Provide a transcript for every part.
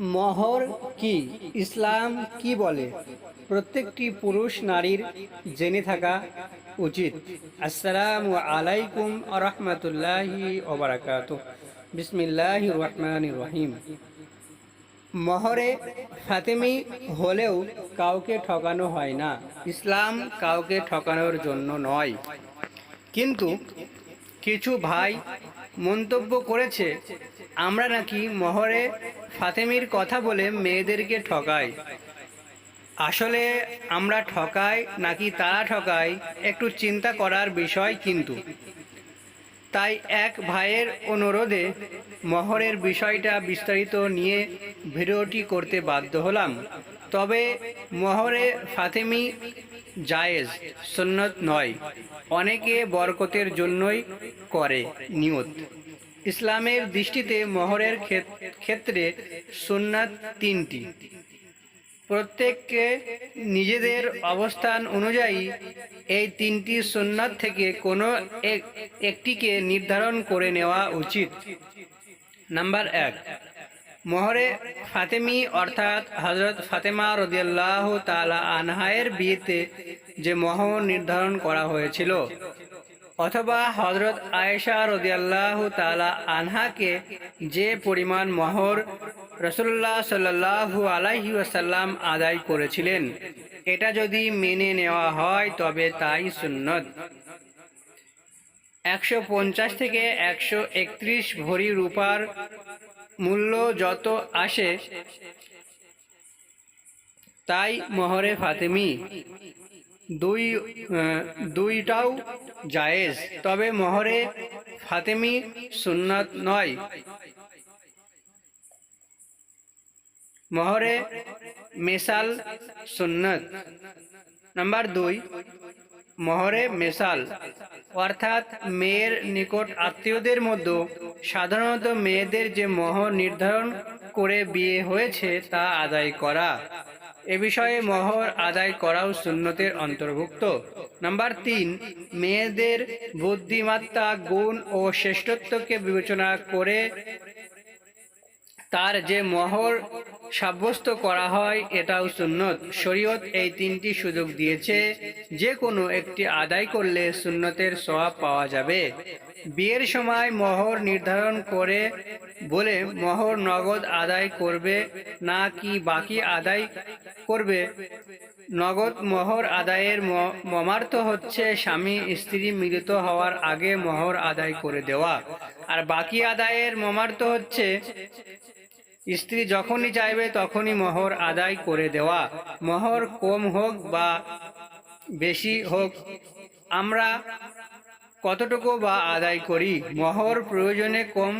মহর কি? ইসলাম কি বলে? প্রত্যেকটি পুরুষ নারীর জেনে থাকা উচিত। আসসালামু আলাইকুম আরহামতুল্লাহি ওবরাকাত বিসমিল্লাহ রহমান রহিম। মহরে ফাতেমি হলেও কাউকে ঠকানো হয় না। ইসলাম কাউকে ঠকানোর জন্য নয়। কিন্তু কিছু ভাই মন্তব্য করেছে আমরা নাকি মহরে ফাতেমির কথা বলে মেয়েদেরকে ঠকাই। আসলে আমরা ঠকাই নাকি তারা ঠকাই একটু চিন্তা করার বিষয় কিন্তু। তাই এক ভাইয়ের অনুরোধে মহরের বিষয়টা বিস্তারিত নিয়ে ভিডিওটি করতে বাধ্য হলাম। তবে মহরে ফাতেমি জায়েজ, সুন্নত নয়, অনেকে বরকতের জন্যই করে, নিয়ত। ইসলামের দৃষ্টিতে মহরের ক্ষেত- ক্ষেত্রে সুন্নাত তিনটি। প্রত্যেককে নিজেদের অবস্থান অনুযায়ী এই তিনটি সুন্নাত থেকে কোনো এক- একটিকে নির্ধারণ করে নেওয়া উচিত। নাম্বার এক, মহরে ফাতেমি অর্থাৎ হজরত ফাতেমা রদিয়াল্লাহ তালা আনহায়ের বিয়েতে যে মহর নির্ধারণ করা হয়েছিল অথবা হজরত আয়েশা রদিয়াল্লাহ তালা আনহাকে যে পরিমাণ মহর রসুল্লাহ সাল্লাহু আলাইহি ওয়াসাল্লাম আদায় করেছিলেন, এটা যদি মেনে নেওয়া হয় তবে তাই সুন্নত। একশো পঞ্চাশ থেকে একশো একত্রিশ ভরি রূপার মূল্য যত আসে, তাই মহরে ফাতেমি। দুই দুইটাও জায়েজ। তবে মহরে ফাতেমি সুন্নাত নয়। মহরে মেসাল সুন্নত। নাম্বার দুই, মহরে মেসাল। অর্থাৎ মেয়ের নিকট আত্মীয়দের মধ্যে সাধারণত মেয়েদের যে মহর নির্ধারণ করে বিয়ে হয়েছে তা আদায় করা। এ বিষয়ে মহর আদায় করাও সুন্নতের অন্তর্ভুক্ত। নাম্বার তিন, মেয়েদের বুদ্ধিমত্তা, গুণ ও শ্রেষ্ঠত্বকে বিবেচনা করে তার যে মহর সাব্যস্ত করা হয়, এটাও সুন্নত। শরীয়ত এই তিনটি সুযোগ দিয়েছে, যে কোনো একটি আদায় করলে সুন্নতের সওয়াব পাওয়া যাবে। বিয়ের সময় মহর নির্ধারণ করে বলে মহর নগদ আদায় করবে না কি বাকি আদায় করবে? নগদ মহর আদায়ের ম- মর্মার্থ হচ্ছে স্বামী, স্ত্রী মিলিত হওয়ার আগে মহর আদায় করে দেওয়া। আর বাকি আদায়ের মমার্থ হচ্ছে স্ত্রী যখনই চাইবে তখনই মোহর আদায় করে দেওয়া। মোহর কম হোক বা বেশি হোক, আমরা কতটুকু বা আদায় করি? মহর প্রয়োজনে কম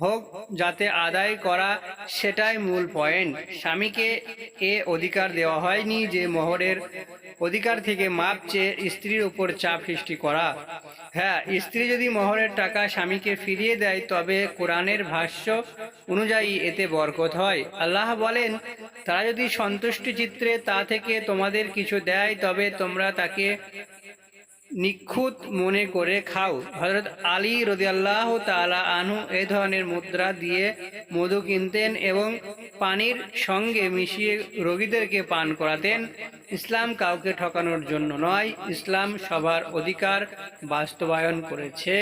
হোক যাতে আদায় করা সেটাই মূল পয়েন্ট স্বামীকে এ অধিকার দেওয়া হয়নি যে মোহরের অধিকার থেকে মাপ চেয়ে স্ত্রীর উপর চাপ সৃষ্টি করা। হ্যাঁ স্ত্রী যদি মোহরের টাকা স্বামীকে ফিরিয়ে দেয়, তবে কোরআনের ভাষ্য অনুযায়ী এতে বরকত হয়। আল্লাহ বলেন, তারা যদি সন্তুষ্টি চিত্রে তা থেকে তোমাদের কিছু দেয়, তবে তোমরা তাকে নিখুঁত মনে করে খাও। হজরত আলী রদিয়াল্লাহ তালা আনু এ ধরনের মুদ্রা দিয়ে মধু কিনতেন এবং পানির সঙ্গে মিশিয়ে রোগীদেরকে পান করাতেন। ইসলাম কাউকে ঠকানোর জন্য নয়, ইসলাম সবার অধিকার বাস্তবায়ন করেছে।